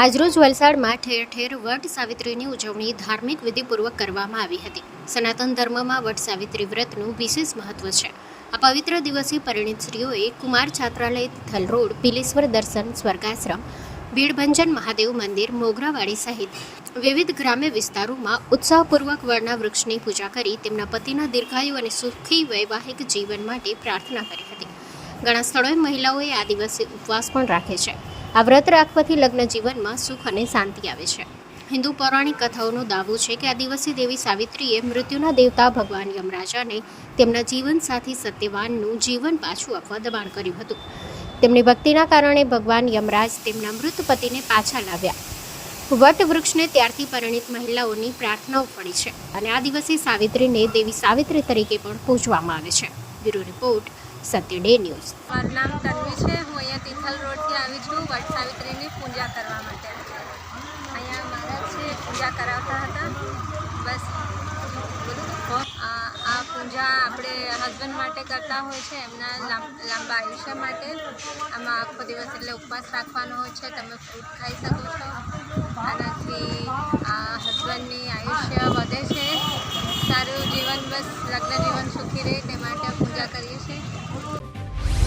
આજરોજ વલસાડમાં ઠેર ઠેર વટ સાવિત્રીની ઉજવણી ધાર્મિક વિધિપૂર્વક કરવામાં આવી હતી. સનાતન ધર્મમાં વટ સાવિત્રી વ્રતનું વિશેષ મહત્વ છે. આ પવિત્ર દિવસે પરિણીત સ્ત્રીઓએ કુમાર છાત્રાલય તિથલ રોડ, પિલેશ્વર દર્શન, સ્વર્ગાશ્રમ ભીડભંજન મહાદેવ મંદિર, મોગરાવાડી સહિત વિવિધ ગ્રામ્ય વિસ્તારોમાં ઉત્સાહપૂર્વક વડના વૃક્ષની પૂજા કરી તેમના પતિના દીર્ઘાયુ અને સુખી વૈવાહિક જીવન માટે પ્રાર્થના કરી હતી. ઘણા સ્થળોએ મહિલાઓએ આ દિવસે ઉપવાસ પણ રાખે છે. આ વ્રત રાખવાથી લગ્ન જીવનમાં સુખ અને શાંતિ આવે છે. હિન્દુ પૌરાણિક કથાઓનો દાવો છે કે આ દિવસે દેવી સાવિત્રીએ મૃત્યુના દેવતા ભગવાન યમરાજાને તેમના જીવન સાથી સત્યવાનનું જીવન પાછું આપવા દબાણ કર્યું હતું. તેમની ભક્તિના કારણે ભગવાન યમરાજ તેમના મૃત પતિને પાછા લાવ્યા. વટ વૃક્ષને ત્યારથી પરિણિત મહિલાઓની પ્રાર્થનાઓ પડી છે અને આ દિવસે સાવિત્રીને દેવી સાવિત્રી તરીકે પણ પૂજવામાં આવે છે. Bureau report, Satya day news. મારું નામ છે હું અહીંયા તિથલ રોડથી આવી છું વટ સાવિત્રીની પૂજા કરવા માટે. અહીંયા મહારાજ છે, પૂજા કરાવતા હતા. બસ. આ પૂજા આપણે હસબન્ડ માટે કરતા હોય છે, એમના લાંબ- આયુષ્ય માટે. આમાં આખો દિવસ એટલે ઉપવાસ રાખવાનો હોય છે, તમે ફ્રૂટ ખાઈ શકો છો. આનાથી આ હસબન્ડની આયુષ્ય વધે છે. સારું જીવન, બસ, લગ્ન જીવન સુખી રહે, તે